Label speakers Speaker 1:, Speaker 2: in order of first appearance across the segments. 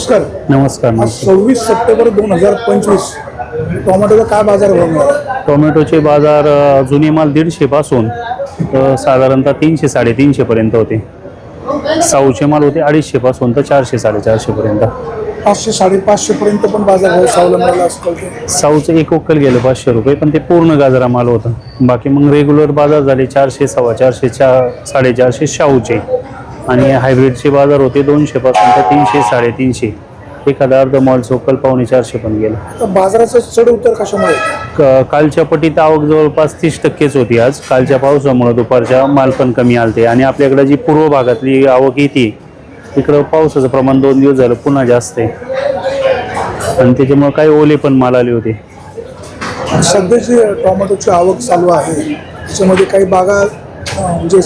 Speaker 1: नमस्कार.
Speaker 2: नमस्कार
Speaker 1: सव्वीस सप्टेंबर दोन हजार पंचवीस टोमॅटोला काय बाजार भाव मिळाला?
Speaker 2: टोमॅटोचे बाजार अ, जुने माल दीडशे पासून अ, साधारणतः तीनशे साडेतीनशे पर्यंत होते. साऊचे माल होते अडीचशे पासून तर चारशे साडेचारशे पर्यंत.
Speaker 1: पाचशे साडेपाचशे पर्यंत पण बाजार भाव सावला मिळाला
Speaker 2: साऊचं एक उकल गेलं पाचशे रुपये पण ते पूर्ण गाजरा माल होतं. बाकी मग रेग्युलर बाजार झाले चारशे सव्वा चारशे चार साडेचारशे शाहूचे. आणि हायब्रिडचे बाजार होते दोनशे पासून तर तीनशे साडेतीनशे. एखादा अर्ध मॉल चोकल पावणे चारशे पण गेलं.
Speaker 1: आता बाजाराचा चढ उतार कशामुळे?
Speaker 2: क- कालच्या पटीत आवक जवळपास तीस टक्केच होती आज. कालच्या पावसामुळे दुपारच्या माल पण कमी आलते. आणि आपल्याकडे जी पूर्व भागातली आवक येते तिकडं पावसाचं प्रमाण दोन दिवस झालं पुन्हा जास्त आहे. आणि त्याच्यामुळे काही ओले पण माल आले होते.
Speaker 1: सध्याची टोमॅटोची आवक चालू आहे त्याच्यामध्ये काही बागा म्हणजे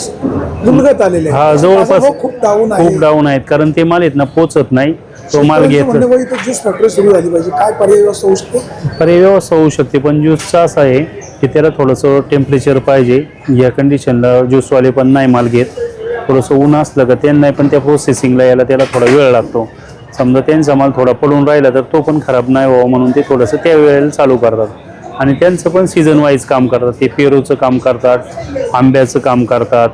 Speaker 1: मुलगत आलेले आहेत.
Speaker 2: हा जवळपास
Speaker 1: खूप डाऊन आहे.
Speaker 2: खूप डाऊन आहेत कारण ते माल आहेत ना पोचत नाही. तो माल
Speaker 1: शेतकऱ्यांचं म्हणणं
Speaker 2: घेत
Speaker 1: म्हणजे इथं ज्यूस फॅक्टरी सुरू झाली पाहिजे. काय पर्याय व्यवस्था होऊ शकतो?
Speaker 2: पर्याय व्यवस्था होऊ शकते पण ज्यूसचा असं आहे की त्याला थोडंसं टेम्परेचर पाहिजे. या कंडिशनला ज्यूसवाले पण नाही माल घेत. थोडंसं ऊन असलं का त्यांना पण त्या प्रोसेसिंगला यायला त्याला थोडा वेळ लागतो. समजा त्यांचा माल थोडा पडून राहिला तर तो पण खराब नाही व्हावा म्हणून ते थोडंसं त्या वेळेला चालू करतात. आणि त्यांचं पण सीझन वाईज काम करतात. ते पेरूचं काम करतात आंब्याचं काम करतात.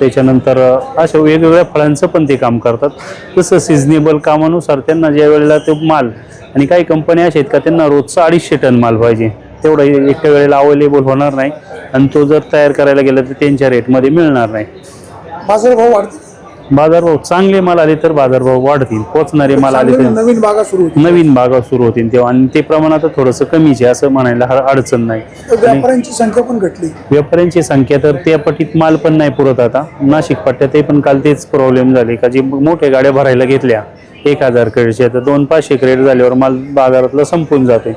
Speaker 2: त्याच्यानंतर अशा वेगवेगळ्या फळांचं पण ते काम करतात. तसं सिजनेबल कामानुसार त्यांना ज्या वेळेला ते माल आणि काही कंपन्या अशा आहेत का त्यांना रोजचा अडीचशे टन माल पाहिजे. तेवढा एका वेळेला अवेलेबल होणार नाही. आणि तो जर तयार करायला गेला तर त्यांच्या रेटमध्ये मिळणार नाही.
Speaker 1: बाजारभाव वाढतो
Speaker 2: बाजारभाव चांगले माल आले तर बाजारभाव वाढतील. पोचणारे माल आले तर
Speaker 1: नवीन बागा सुरू होतील.
Speaker 2: नवीन बागा सुरू होतील. तेव्हा आणि ते प्रमाण आता थोडंसं कमीच आहे असं म्हणायला हा- अडचण नाही.
Speaker 1: व्यापाऱ्यांची संख्या पण घटली.
Speaker 2: व्यापाऱ्यांची संख्या तर त्या पटीत माल पण नाही पुरत आता. नाशिक पट्ट्यातही पण काल तेच प्रॉब्लेम झाले का जी मोठ्या गाड्या भरायला घेतल्या. एक हजार क्रेडच्या तर दोन पाचशे क्रेड झाल्यावर माल बाजारातलं संपून जाते.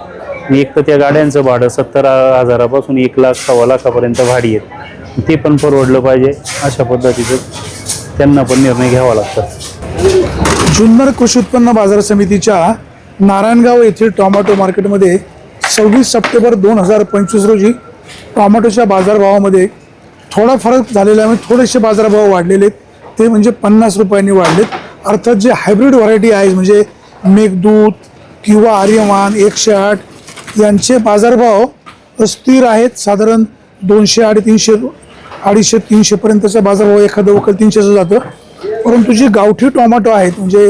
Speaker 2: एक तर त्या गाड्यांचं भाडं सत्तर हजारापासून एक लाख सव्वा लाखापर्यंत भाडी आहेत. ते पण परवडलं पाहिजे अशा पद्धतीचं. त्यांना पण निर्णय घ्यावा लागतात
Speaker 1: जुन्नर कृषी उत्पन्न बाजार समितीच्या नारायणगाव येथील टोमॅटो मार्केटमध्ये सव्वीस सप्टेंबर दोन हजार पंचवीस रोजी टोमॅटोच्या बाजारभावामध्ये थोडा फरक झालेला आहे. म्हणजे थोडेसे बाजारभाव वाढलेले आहेत. ते म्हणजे पन्नास रुपयांनी वाढलेत. अर्थात जे हायब्रिड व्हरायटी आहे म्हणजे मेघदूत किंवा आर्यमान एकशे आठ यांचे बाजारभाव स्थिर आहेत. साधारण दोनशे अडीतीनशे अडीचशे तीनशेपर्यंतचा बाजारभाव एखादं वकल तीनशेचं जातं. परंतु जी गावठी टोमॅटो आहेत म्हणजे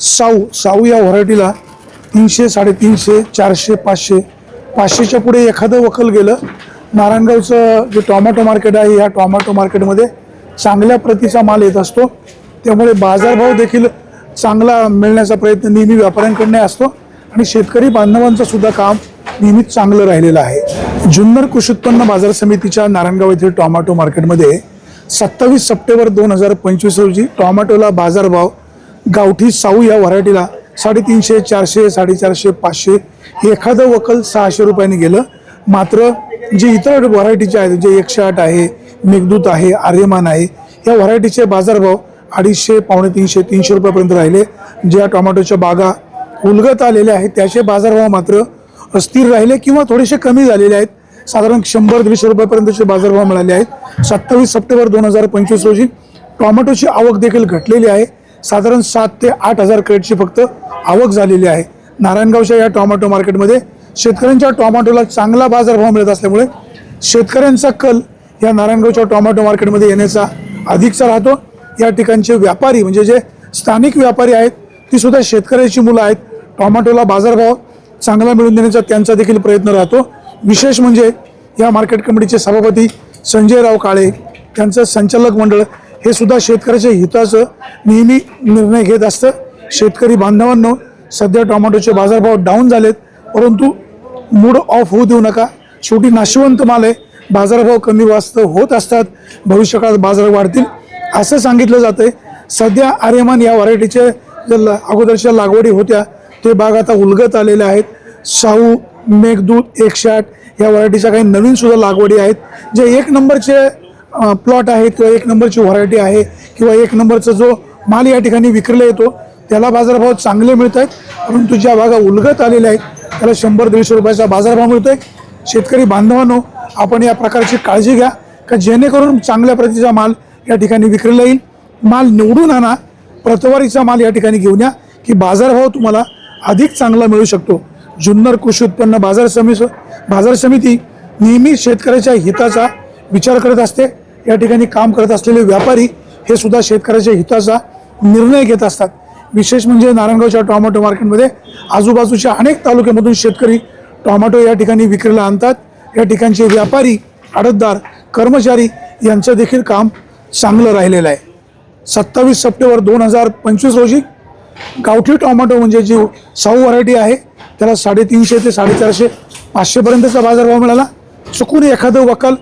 Speaker 1: साऊ साऊ या व्हरायटीला तीनशे साडेतीनशे चारशे पाचशे पाचशेच्या पुढे एखादं वकल गेलं नारायणगावचं जे टॉमॅटो मार्केट आहे ह्या टॉमॅटो मार्केटमध्ये चांगल्या प्रतीचा माल येत असतो. त्यामुळे बाजारभाव देखील चांगला मिळण्याचा प्रयत्न नेहमी व्यापाऱ्यांकडनं असतो. आणि शेतकरी बांधवांचं सुद्धा काम नेहमीच चांगलं राहिलेलं आहे. जुन्नर कृषी उत्पन्न बाजार समितीच्या नारायणगाव येथील टॉमॅटो मार्केटमध्ये सत्तावीस सप्टेंबर दोन हजार पंचवीस रोजी टोमॅटोला बाजारभाव गावठी साऊ या व्हरायटीला साडेतीनशे चारशे साडेचारशे पाचशे एखादं वकल सहाशे रुपयांनी गेलं. मात्र जे इतर व्हरायटीचे आहेत जे एकशे आठ आहे मेघदूत आहे आर्यमान आहे या व्हरायटीचे बाजारभाव अडीचशे पावणे तीनशे तीनशे रुपयापर्यंत राहिले. ज्या टोमॅटोच्या बागा उलगत आलेल्या आहेत त्याचे बाजारभाव मात्र स्थिर राहिले किंवा थोडेसे कमी झालेले आहेत. साधारण शंभर दीडशे रुपयापर्यंतचे बाजारभाव मिळाले आहेत. सत्तावीस सप्टेंबर दोन हजार पंचवीस रोजी टोमॅटोची आवक देखील घटलेली आहे. साधारण सात ते आठ हजार क्रेटची फक्त आवक झालेली आहे. नारायणगावच्या या टोमॅटो मार्केटमध्ये शेतकऱ्यांच्या टॉमॅटोला चांगला बाजारभाव मिळत असल्यामुळे शेतकऱ्यांचा कल या नारायणगावच्या टॉमॅटो मार्केटमध्ये येण्याचा अधिकचा राहतो. या ठिकाणचे व्यापारी म्हणजे जे स्थानिक व्यापारी आहेत ती सुद्धा शेतकऱ्याची मुलं आहेत. टोमॅटोला बाजारभाव चांगला मिळवून देण्याचा त्यांचा देखील प्रयत्न राहतो. विशेष म्हणजे या मार्केट कमिटीचे सभापती संजयराव काळे त्यांचं संचालक मंडळ हे सुद्धा शेतकऱ्याच्या हिताचं नेहमी निर्णय घेत असतं. शेतकरी बांधवांनो सध्या टोमॅटोचे बाजारभाव डाऊन झालेत. परंतु मूड ऑफ होऊ देऊ नका. शेवटी नाशिवंत माल आहे. बाजारभाव कमी वास्त होत असतात. भविष्यकाळात बाजार वाढतील. असं सांगितलं जातं आहे सध्या आर्यमान या व्हरायटीच्या ज्या अगोदरच्या लागवडी होत्या. ते बाग आता उलगत आलेल्या आहेत. शाहू मेघदूत एकशे आठ या व्हरायटीच्या काही नवीन सुद्धा लागवडी आहेत. जे एक नंबरचे प्लॉट आहेत किंवा एक नंबरची व्हरायटी आहे किंवा एक नंबरचा जो माल या ठिकाणी विक्रीला येतो त्याला बाजारभाव चांगले मिळत आहेत. परंतु ज्या भागा उलगत आलेल्या आहेत त्याला शंभर दीडशे रुपयाचा बाजारभाव मिळतो आहे शेतकरी बांधवांनो आपण या प्रकारची काळजी घ्या का जेणेकरून चांगल्या प्रतीचा माल या ठिकाणी विक्रीला येईल. माल निवडून आणा प्रतवारीचा माल या ठिकाणी घेऊन या की बाजारभाव तुम्हाला अधिक चांगला मिळू शकतो. जुन्नर कृषी उत्पन्न बाजार समिती बाजार समिती नेहमी शेतकऱ्याच्या हिताचा विचार करत असते. या ठिकाणी काम करत असलेले व्यापारी हे सुद्धा शेतकऱ्याच्या हिताचा निर्णय घेत असतात. विशेष म्हणजे नारायणगावच्या टॉमॅटो मार्केटमध्ये आजूबाजूच्या अनेक तालुक्यामधून शेतकरी टॉमॅटो या ठिकाणी विक्रीला आणतात. या ठिकाणचे व्यापारी आडतदार कर्मचारी यांचं देखील काम चांगलं राहिलेलं आहे. सत्तावीस सप्टेंबर दोन हजार पंचवीस रोजी गावठी टॉमॅटो म्हणजे जी साऊ व्हरायटी आहे त्याला साडेतीनशे ते साडेचारशे पाचशेपर्यंतचा बाजारभाव मिळाला. चुकून एखादं वकाल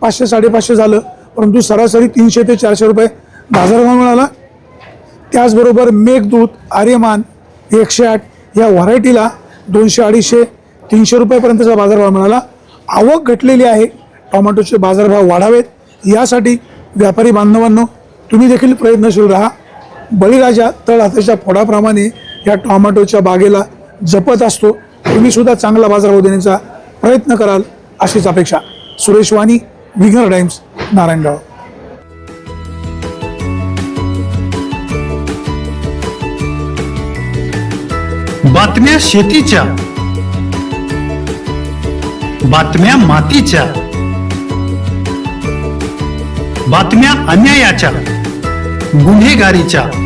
Speaker 1: पाचशे साडेपाचशे झालं परंतु सरासरी तीनशे ते चारशे रुपये बाजारभाव मिळाला. त्याचबरोबर मेघदूत आर्यमान एकशे आठ या व्हरायटीला दोनशे अडीचशे तीनशे रुपयापर्यंतचा बाजारभाव मिळाला. आवक घटलेली आहे. टोमॅटोचे बाजारभाव वाढावेत. यासाठी व्यापारी बांधवांनो तुम्ही देखील प्रयत्नशील राहा. बळीराजा तळ हाताच्या फोडाप्रमाणे या टोमॅटोच्या बागेला जपत असतो तुम्ही सुद्धा चांगला बाजारभाव देण्याचा प्रयत्न कराल अशीच अपेक्षा. सुरेश वाणी विघर टाइम्स नारायणगाव.
Speaker 3: बातम्या शेतीच्या बातम्या मातीच्या बातम्या अन्यायाच्या गुन्हेगारीच्या.